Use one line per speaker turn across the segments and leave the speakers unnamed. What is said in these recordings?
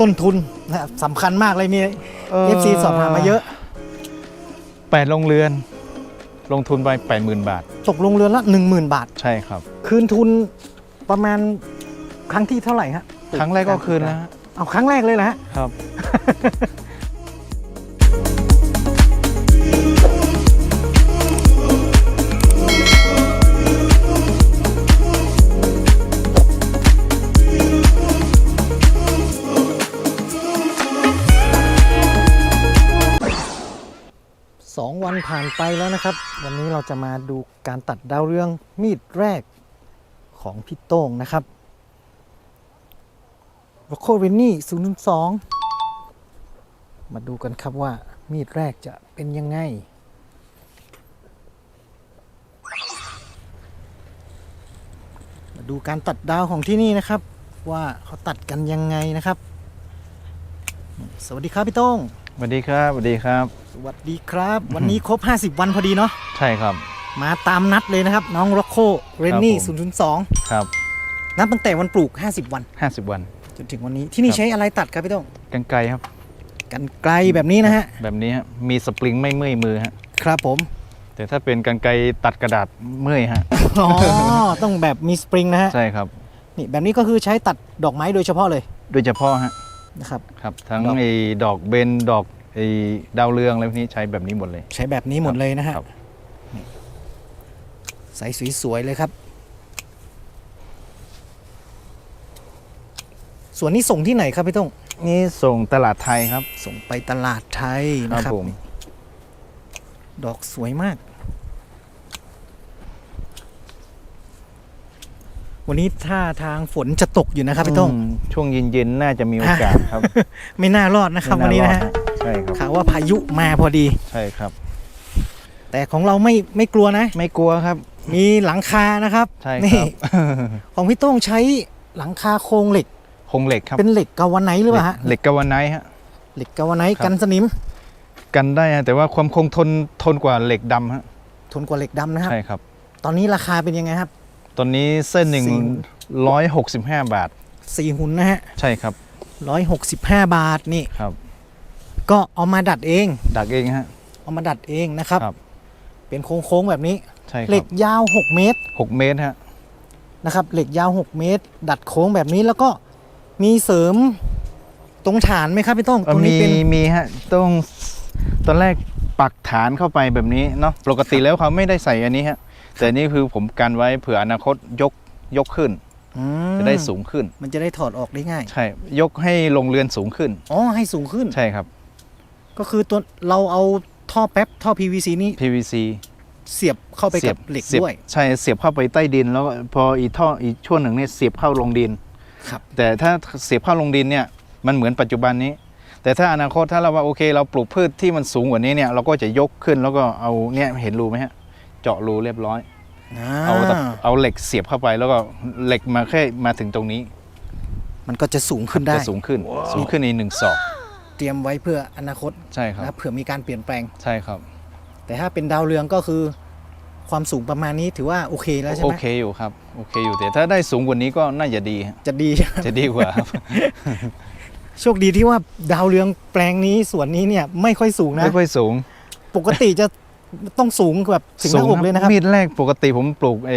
ต้นทุนนะครับสำคัญมากเลยมีเอฟซีสอบถามมาเยอะ
แปดโรงเรือน ลงทุนไปแปดหมื่นบาท
ตกลงเรือนละ 10,000 บาท
ใช่ครับ
คืนทุนประมาณครั้งที่เท่าไหร่ฮะ
ครั้งแรกก็คืนแล้วฮะ
เอาครั้งแรกเลยนะฮะ
ครับ
ผ่านไปแล้วนะครับ วันนี้เราจะมาดูการตัดดาวเรืองมีดแรกของพี่โต้งนะครับโรโคเรนนี่002มาดูกันครับว่ามีดแรกจะเป็นยังไง มาดูการตัดดาวของที่นี่นะครับ ว่าเขาตัดกันยังไงนะครับ สวัสดีครับพี่โต้ง
สวัสดีครับสวัสดีครับ
สวัสดีครับ วันนี้ครบ 50 วันพอดีเนาะ
ใช่ครับ
มาตามนัดเลยนะครับ น้องร็อกโคเรนนี่
ครับผม
002
ครับ
นับตั้งแต่วันปลูก 50 วัน
ห้าสิบวัน
จนถึงวันนี้ที่นี่
ครับ
ใช้อะไรตัดครับพี่โต้อง
กันไกลครับ
กันไกลแบบนี้นะฮะ
แบบนี้ฮะมีสปริงไม่เมื่อยมือฮะ
ครับผม
แต่ถ้าเป็นกันไกลตัดกระดาษเมื่อยฮะ
อ๋อต้องแบบมีสปริงนะฮะ
ใช่ครับ
นี่แบบนี้ก็คือใช้ตัดดอกไม้โดยเฉพาะเลย
โดยเฉพาะฮะ
นะครับ
ครับ ทั้ง
ดอก
ไอ้ดอกเบนดอกไอ้ดาวเรืองอะไรพวกนี้ใช้แบบนี้หมดเลย
ใช้แบบนี้หมดเลยนะฮะ
ครับ
นี่ใสสวยๆเลยครับ ส่วนนี้ส่งที่ไหนครับพี่โต้อง
นี่ส่งตลาดไทยครับ
ส่งไปตลาดไทย
ค
นะ
รับ
ครับ
ผม
ดอกสวยมาก วันนี้ท่าทางฝนจะตกอยู่นะครับพี่โต้ง
มช่วงเย็นๆน่าจะมีโอกาสครับ
ไม่น่ารอดนะครับวันนี้นะฮะ
ใช่ครับ
ข่าวว่าพายุมาพอดี
ใช่ครับ
แต่ของเราไม่ไม่กลัวนะ
ไม่กลัวครับ
มีหลังคานะครับ
ใช่ค
นี่
รับ
ของพี่โต้งใช้หลังคาโครงเหล็ก
โครงเหล็กครับ
เป็นเหล็กกาวาไนท์หรือเปล่าฮะ
เหล็กกาวาไนท์ฮะ
เหล็กกาวาไนท์
ครับ
กันสนิม
กันได้ฮะแต่ว่าความคงทนทนกว่าเหล็กดำฮะ
ทนกว่าเหล็กดำนะครับ
ใช่ครับ
ตอนนี้ราคาเป็นยังไงครับ
ตอนนี้เส้นหนึ่ง
สิ่ง
ร้อยหกสิบห้าบาท
สี่หุ่นนะฮะ
ใช่ครับ
ร้อยหกสิบห้าบาทนี่
ครับ
ก็เอามาดัดเอง
ดักเองฮะ
เอามาดัดเองนะครับ
ครับ
เป็นโค้งๆแบบนี้
ใช่ค
เห
รั
ล็
บ
กยาว 6 เมตร
หกเมตรฮะ
นะครับเหล็กยาว 6 เมตร ดัดโค้งแบบนี้แล้วก็มีเสริมตรงฐานไหมครับพี่ต้อง
เอ่
ต
อ
รงนี้
มี
เป็น
มีฮะต้องตอนแรกปักฐานเข้าไปแบบนี้เนาะปกติแล้วเขาไม่ได้ใส่อันนี้ฮะ แต่นี่คือผมกันไว้เผื่ออนาคตยกยกขึ้น
อืม
จะได้สูงขึ้น
มันจะได้ถอดออกได้ง่าย
ใช่ ยกให้ลงเรือนสูงขึ้น
อ๋อ ให้สูงขึ้น
ใช่ครับ
ก็คือตัวเราเอาท่อแป๊บท่อ PVC นี้
PVC
เสียบเข้าไปกับเหล็ก
สีบ
ด้วย
ใช่เสียบเข้าไปใต้ดิน แล้วก็พออีกท่ออีกช่วงหนึ่งเนี่ยเสียบเข้าลงดิน
ครับ
แต่ถ้าเสียบเข้าลงดินเนี่ยมันเหมือนปัจจุบันนี้ แต่ถ้าอนาคตถ้าเราว่าโอเค เราปลูกพืชที่มันสูงกว่านี้เนี่ยเราก็จะยกขึ้นแล้วก็เอาเนี่ยเห็นรูไหมฮะ เจาะรูเรียบร้อย เอาตะเอาเหล็กเสียบเข้าไปแล้วก็เหล็กมาแค่มาถึงตรงนี้
มันก็จะสูงขึ้นได้
จะสูงขึ้น สูงขึ้นในหนึ่งศอก
เตรียมไว้เพื่ออนาคต
ใช่ครับ
นะเผื่อมีการเปลี่ยนแปลง
ใช่ครับ
แต่ถ้าเป็นดาวเรืองก็คือ ความสูงประมาณนี้ถือว่าโอเคแล้วใช่
โอ
ไหม
เคอยู่ครับ โอเคอยู่แต่ถ้าได้สูงกว่านี้ก็น่าจะดีฮะ
จะดี
จะดีกว่าครับ
โชคดีที่ว่าดาวเรืองแปลงนี้ส่วนนี้เนี่ยไม่ค่อยสูงนะ
ไม่ค่อยสูง
ปกติจะ ต้องสูงแบบถึงหน้าอกเลยนะครับ
มีดแรกปกติผมปลูกเอ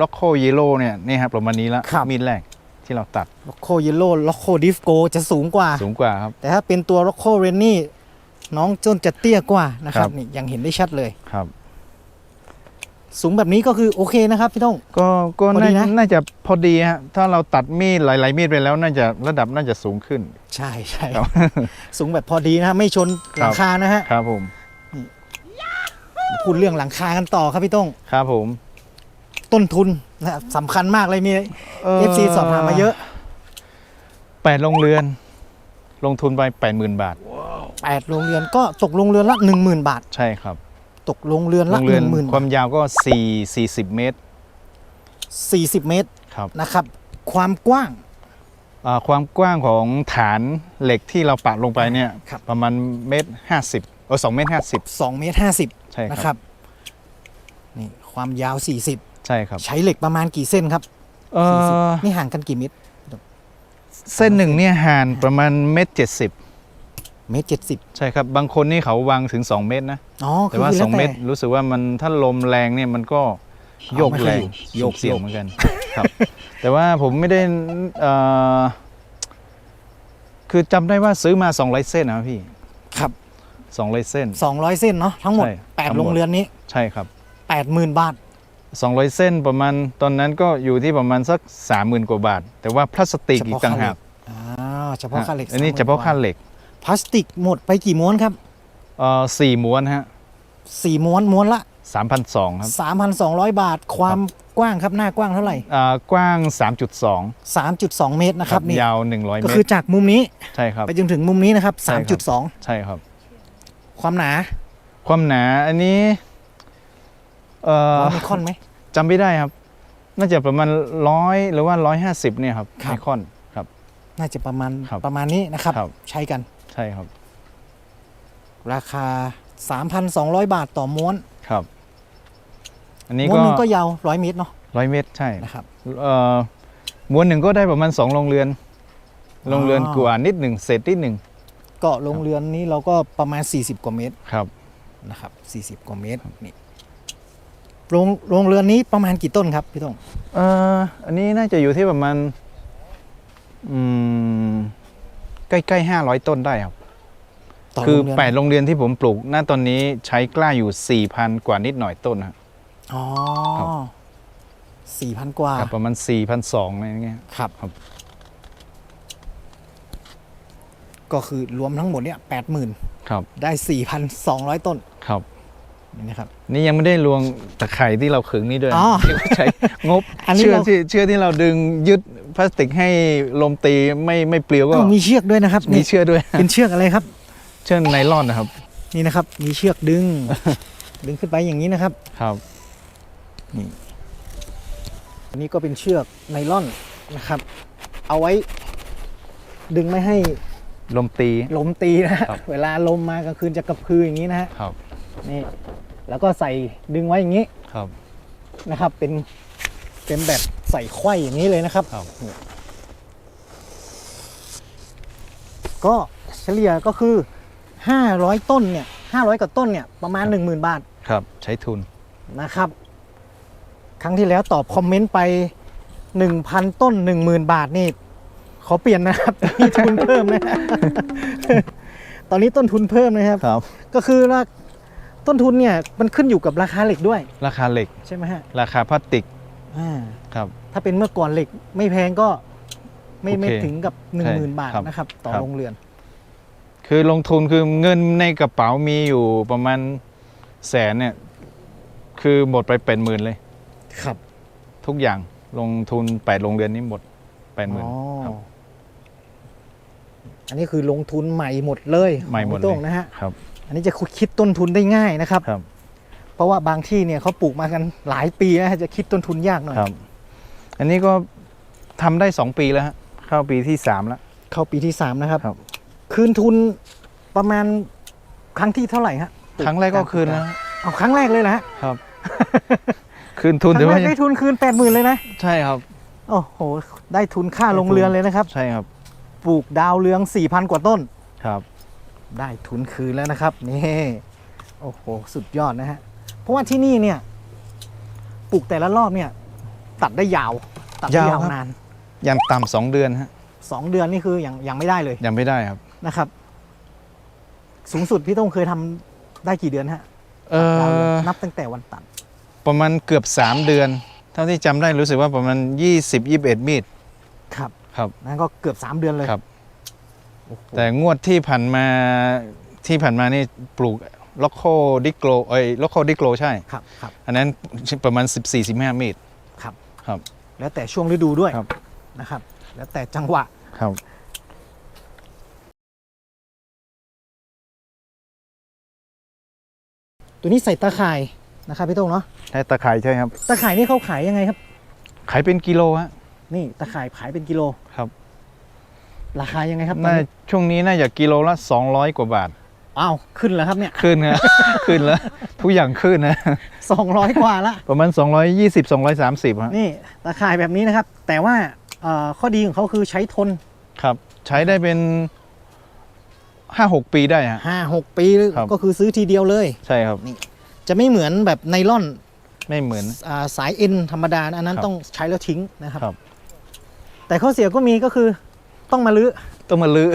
ล็อกโคเยโร่เนี่ยนี่ครับประมาณนี้ละ
ครับ
มีดแรกที่เราตัด
ล็อกโคเยลโล่ล็อกโคดิฟโกจะสูงกว่า
สูงกว่าครับ
แต่ถ้าเป็นตัวล็อกโคเรนนี่น้องจนจะเตี้ยกว่านะครับ
ครับ
นี่ยังเห็นได้ชัดเลย
ครับ
สูงแบบนี้ก็คือโอเคนะครับพี่ต้อง
ก็ก็
พอดี
น่า
นะ
น่าจะพอดีฮะถ้าเราตัดมีดหลายๆมีดไปแล้วน่าจะระดับน่าจะสูงขึ้น
ใช่ใช่
ครับ
สูงแบบพอดีนะฮะไม่ชนหลังคานะฮะ
ครับผม
พูดเรื่องหลังคากันต่อครับพี่ต้อง
ครับผม
ต้นทุนนะครับสำคัญมากเลยมีเอฟซีสอบถามมาเยอะ
แปดโรงเรือน ลงทุนไปแปดหมื่นบาท
แปดโรงเรือนก็ตกโรงเรือนละ10,000บาท
ใช่ครับ
ตกโรงเรือน
โร
ละ
งเรือน
หมื่น
ความยาวก็สี่สี่สิบเมตร
สี่สิบเมตร
ครับ
นะครับ ความกว้าง
อ่าความกว้างของฐานเหล็กที่เราปักลงไปเนี่ย
ครับ
ประมาณเมตรห้าสิบเออสองเมตรห้าสิบ
2เมตร50
ใช่
นะ
ค
ค
รั
รับบนี่ความยาว 40
ใช่ครับ
ใช้เหล็กประมาณกี่เส้นครับ
เออ
40นี่ห่างกันกี่เมตร
เส้นหนึ่งเนี่ยห่านประมาณเมตรเจ็ดสิบ
เมตรเจ็ดสิบ
ใช่ครับ บางคนนี่เขาวางถึง 2 เมตรนะ
อ๋อ
แต่ว่า
คือ
2เมตรรู้สึกว่ามันถ้าลมแรงเนี่ยมันก็โยก
ไม่ค่
แร
อย
ง
อยู่โยก
เสี่ยง
โยก
เหมือนกันครับ แต่ว่าผมไม่ได้เอ่อคือจำได้ว่าซื้อมา 200 เส้นนะครับพี่
ครับ
200 เส้น
สองร้อยเส้นเนาะทั้งหมด
ใช่
แปด
ทั้งหมด
โรงเรือนนี้
ใช่ครับ
แปดหมื่นบาท
200 เส้นประมาณตอนนั้นก็อยู่ที่ประมาณสัก 30,000 กว่าบาท แต่ว่าพลาสติก
เฉ
อีก
พาะ
ต่าง
ค่าเหล็
หาก
กอ่าเฉพาะค่าเหล็ก
อันนี้
30,000
เฉพาะค่าเหล็ก
พลาสติกหมดไปกี่ม้วนครับ
เอ่อสี่ม้วนฮะ
สี่ม้วนม้วนละ
3,200ครับ
3,200 บาท ความกว้างครับหน้ากว้างเท่าไหร่
อ่ากว้าง 3.2
3.2 เมตรนะครับนี่
ยาว 100
ก็
เม
คื
ต
อ
ร
จากมุมนี้
ใช่ครับ
ไปจนถึงมุมนี้นะครับ
ใช่ครับ
3.2
ใช่ครับ
ความหนา
ความหนาอันนี้ เอ่อ
ว่ามีค่อนไหม
จำไม่ได้ครับ น่าจะประมาณร้อยหรือว่าร้อยห้าสิบเนี่ยครับ
ครับ
ไมคอนครับ
น่าจะประมาณ
ครับ
ประมาณนี้นะครับ
ครับ
ใช้กัน
ใช่ครับ
ราคา 3,200 บาทต่อม้วน
ครับ อันนี้
ม้วน
ก็
หนึงก็ยาว100เมตรเนาะ
ร้อยเมตรใช่
นะครับ
เอ่อม้วนหนึ่งก็ได้ประมาณสองโรงเรือน
อ๋อ
โรงเรือนกว่านิดหนึ่งเศษนิดหนึ่ง
ก็โรงเรือนนี้เราก็ประมาณ 40 กว่าเมตร
ครับ
นะครับ 40 กว่าเมตรนี่โรงโรงเรือนนี้ประมาณกี่ต้นครับพี่ต้อง
เอ่ออันนี้น่าจะอยู่ที่ประมาณอืมใกล้ๆห้าร้อยต้นได้ครับ
ต่อ
คือ
โรงเรือน
แปดโรงเรียนที่ผมปลูกณตอนนี้ใช้กล้าอยู่4,000กว่านิดหน่อยต้นครับ
อ๋อ
ครับ
สี่พันกว่า
ครับประมาณ4,200อะไรอย่างเงี้ย
ครับ
ครับ
ก็คือรวมทั้งหมดเนี่ยแปดหมื่น
ครับ
ได้สี่พันสองร้อยต้น
ครับ
นี่นะครับ
นี่ยังไม่ได้รวมตะไคร่ที่เราขึงนี่ด้วย
อ๋อ
ที่ใช้งบ
อันนี้
เชือก
เรา
ที่เชือกที่เราดึงยึดพลาสติกให้ลมตีไม่ไม่เปลี่ยวก็
อ้าวมีเชือกด้วยนะครับ
มี
นี่
เชือกด้วย
เป็นเชือกอะไรครับ
เชือกไนลอนนะครับ
นี่นะครับ มีเชือกดึง ดึงขึ้นไปอย่างนี้นะครับ
ครับ
อันนี้ก็เป็นเชือกไนล่อนนะครับ เอาไว้ดึงไม่ให้
ลมตี
ลมตีนะฮะ
ครับ
เวลาลมมากลางคืนจะกระพืออย่างนี้นะฮะ
ครับ
นี่แล้วก็ใส่ดึงไว้อย่างนี้
ครับ
นะครับ เป็นเป็นแบบใส่ไขว้อย่างนี้เลยนะครับ
ครับ
ก็เฉลี่ยก็คือ 500 ต้นเนี่ย500กว่าต้นเนี่ยประมาณ 10,000 บาท
ครับ ใช้ทุน
นะครับ ครั้งที่แล้วตอบคอมเมนต์ไป 1,000 ต้น 10,000 บาทนี่ ขอเปลี่ยนนะครับมีทุนเพิ่มนะตอนนี้ต้นทุนเพิ่มนะครับ
ครับ
ก็คือว่าต้นทุนเนี่ยมันขึ้นอยู่กับราคาเหล็กด้วย
ราคาเหล็ก
ใช่ไหมฮะ
ราคาพลาสติก
อ่า
ครับ
ถ้าเป็นเมื่อก่อนเหล็กไม่แพงก็ไม่
โอเค
ไม่ถึงกับ
ใช่
10,000 บาท
ครับ
นะครับ ต่อ
ครับ
โรงเรือน
คือลงทุนคือเงินในกระเป๋ามีอยู่ประมาณแสนเนี่ย คือหมดไปเป็นหมื่นเลย
ครับ
ทุกอย่างลงทุนแปดโรงเรือนนี้หมดแปดหมื่น
อ๋อ
ครับ
อันนี้คือลงทุนใหม่หมดเลย
ใหม่หมด
ของ
เล
พี่โต้
ย
งนะฮะ
ครับ
อันนี้จะคิดต้นทุนได้ง่ายนะครับ
ครับ
เพราะว่าบางที่เนี่ยเขาปลูกมากันหลายปีนะฮะจะคิดต้นทุนยากหน่อย
ครับ อันนี้ก็ทำได้สองปีแล้วฮะเข้าปีที่สามแล้ว
เข้าปีที่3นะครับ
ครับ
คืนทุนประมาณครั้งที่เท่าไหร่ฮะ
ครั้งแรกก็คืนแล้ว
เอาครั้งแรกเลยนะฮะ
ครับ คืนทุน
ค
แต่
รั้งแร
ว่ากยัง
ได้ทุนคืนแปดหมื่นเลยนะ
ใช่ครับ
โอ้โห ได้ทุนค่าลงเรือนเลยนะครับ
ใช่ครับ
ปลูกดาวเรือง 4,000 กว่าต้น
ครับ
ได้ทุนคืนแล้วนะครับ นี่ โอ้โห สุดยอดนะฮะ เพราะว่าที่นี่เนี่ย ปลูกแต่ละรอบเนี่ย ตัดได้ยาว ตัดได้ยาวนาน
ยันต่ำสองเดือนฮะ
สองเดือนนี่คือยังยังไม่ได้เลย
ยังไม่ได้ครับ
นะครับ สูงสุดพี่ต้องเคยทำได้กี่เดือนฮะ
เอ
ดาวเรือง
อ
นับตั้งแต่วันตัด
ประมาณเกือบสามเดือน เท่าที่จำได้รู้สึกว่าประมาณยี่สิบยี่สิบเอ็ดมีด
ครับ
ครับ
นั่นก็เกือบ 3 เดือนเลย
ครับ
โอ้โห
แต่งวดที่ผ่านมาที่ผ่านมานี่ปลูกล็อกโคดิโกลเอ้ยล็อกโคดิโกลใช่
ครับครับ
อันนั้นประมาณ 14-15เมตร
ครับ
ครับ
แล้วแต่ช่วงฤดูด้วย
ครับ
นะครับ แล้วแต่จังหวะ
ครับ
ตัวนี้ใส่ตาข่ายนะครับพี่โต้งเนาะ
ใช่ตะไคร้ใช่ครับ
ตาข่ายนี่เขาขายยังไงครับ
ขายเป็นกิโลฮะ
นี่ตาข่ายขายเป็นกิโล
ครับ
ราคายังไงครับตอน
น่า
นี้
ช่วงนี้น่าจะกิโลละ 200 กว่าบาท
อ้าวขึ้นแล้วครับเนี่ย
ขึ้นนะขึ้นแล้ว ทุกอย่างขึ้นนะ
สองร้อยกว่าละ
ประมาณ 220 230ฮะ
นี่ตาข่ายแบบนี้นะครับ แต่ว่าเอ่อข้อดีของเขาคือใช้ทน
ครับ ใช้ได้เป็นห้าหกปีได้ฮะ
ห้าหกปี
ครับ
ก็คือซื้อทีเดียวเลย
ใช่ครับ
จะไม่เหมือนแบบไนล่อน
ไม่เหมือน
อ่าสายเอ็นธรรมดานะอันนั้น
ครับ
ต้องใช้แล้วทิ้งนะครับ
ครับ
แต่ข้อเสียก็มีก็คือต้องมาลื้อ
ต้องมาลื้อ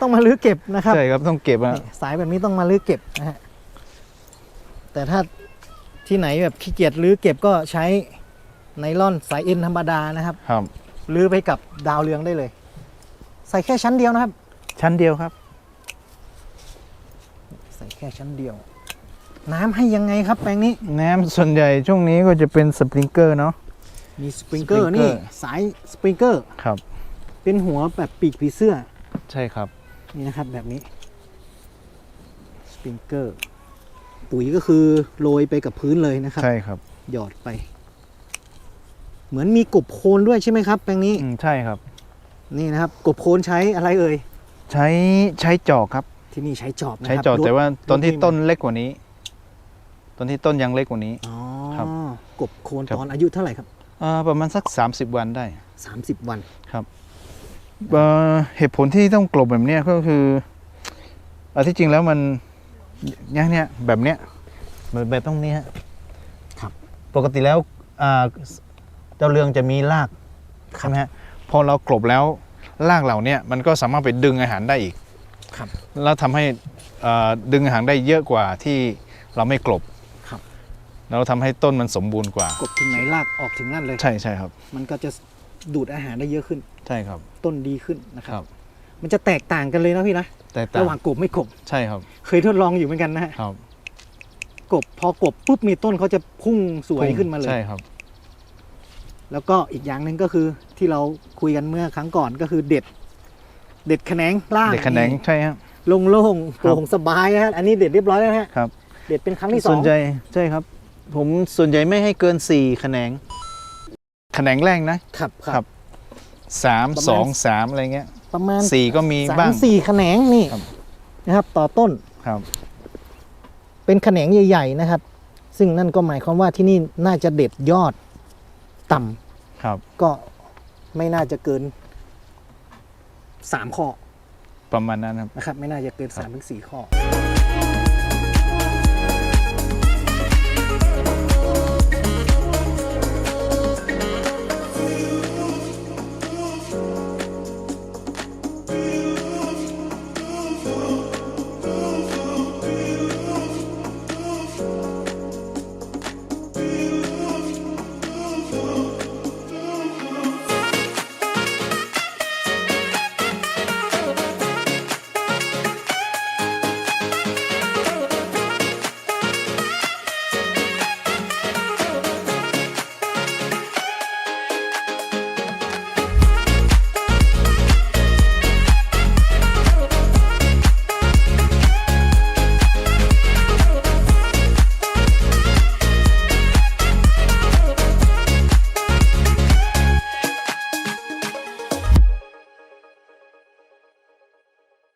ต้องมาลื้อเก็บนะครับ
ใช่ครับต้องเก็บอะ
นี่สายแบบนี้ต้องมาลื้อเก็บนะฮะแต่ถ้าที่ไหนแบบขี้เกียจลื้อเก็บก็ใช้ไนล่อนสายเอ็นธรรมดานะครับ
ครับ
ลื้อไปกับดาวเรืองได้เลย ใส่แค่ชั้นเดียวนะครับ
ชั้นเดียวครับ
ใส่แค่ชั้นเดียว น้ำให้ยังไงครับแปลงนี้
น้ำส่วนใหญ่ช่วงนี้ก็จะเป็นสปริงเกอร์เนาะ
มีสปริงเกอร์
Sprinkler
นี่สายสปริงเกอร์
ครับ
เป็นหัวแบบปีกผีเสื้อ
ใช่ครับ
นี่นะครับแบบนี้สปริงเกอร์ปุ๋ยก็คือโรยไปกับพื้นเลยนะครับ
ใช่ครับ
หยอดไป เหมือนมีกบโคนด้วยใช่ไหมครับแปลงนี้
อืมใช่ครับ
นี่นะครับกบโคนใช้อะไรเอ่ย
ใช้ใช้จอกครับ
ที่นี่ใช้จอบนะครับ
ใช้จอก
รถ
แต่ว่าตอนที่
รถ
ต้นเล็กกว่านี้ ตอนที่ต้นยังเล็กกว่านี้
อ๋อ
ครับ
กบโคน
ครับ
ตอนอายุเท่าไหร่ครับ
อ่าประมาณสัก 30 วันได้
30 วัน
เอ่อเหตุผลที่ต้องกลบแบบเนี้ยก็คืออันที่จริงแล้วมันเนี่ยเนี่ยแบบเนี้ยแบบแบบต้องนี้ฮะ
ครับ
ปกติแล้วอ่าเจ้าเรืองจะมีรากใช่ไหมฮะพอเรากลบแล้วรากเหล่าเนี้ยมันก็สามารถไปดึงอาหารได้อีก
ครับ
แล้วทำให้เอ่อดึงอาหารได้เยอะกว่าที่เราไม่กลบ
ครับ
แล้วทำให้ต้นมันสมบูรณ์กว่า
กบถึงไหนลากออกถึงนั่นเลย
ใช่ใช่ครับ
มันก็จะดูดอาหารได้เยอะขึ้น
ใช่ครับ
ต้นดีขึ้นนะค
ค
รั
รับบ
มันจะแตกต่างกันเลยนะพี่นะ
แต่ต่าง
ระหว่างกบไม่กบ
ใช่ครับ
เคยทดลองอยู่เหมือนกันนะฮะ
ครับ
กบพอกบปุ๊บมีต้นเขาจะพุ่งสวยขึ้นมาเลย
ใช่ครับ
แล้วก็อีกอย่างหนึ่งก็คือที่เราคุยกันเมื่อครั้งก่อนก็คือเด็ด เด็ดแขนงล่าง
เด็กแขนงใช่ฮะ
โล่งๆ
ครั
โป
บ
ร่งสบายนะฮะอันนี้เด็ดเรียบร้อยแล้วนะฮะ
ครับ
เด็ดเป็นครั้งที่สอ
ส่
ง
วนใหญ่ใช่ครับ ผมส่วนใหญ่ไม่ให้เกินสี่แขนง แขนงแรกนะ ครับ
ครับ
สาม
ประมาณ
สองสามอะไรเงี้ย
ประมาณ
สี่ก็มี
สา
บ้ามง
สี่แขนงนี่
ครับ
นะครับ ต่อต้น
ครับ
เป็นแขนงใหญ่ ๆนะครับ ซึ่งนั่นก็หมายความว่าที่นี่น่าจะเด็ดยอดต่ำ
ครับ
ก็ไม่น่าจะเกินสามข้อ
ประมาณนั้นครับ
นะครับ ไม่น่าจะเกิน
ครับ
สามถึงสี่ข้อ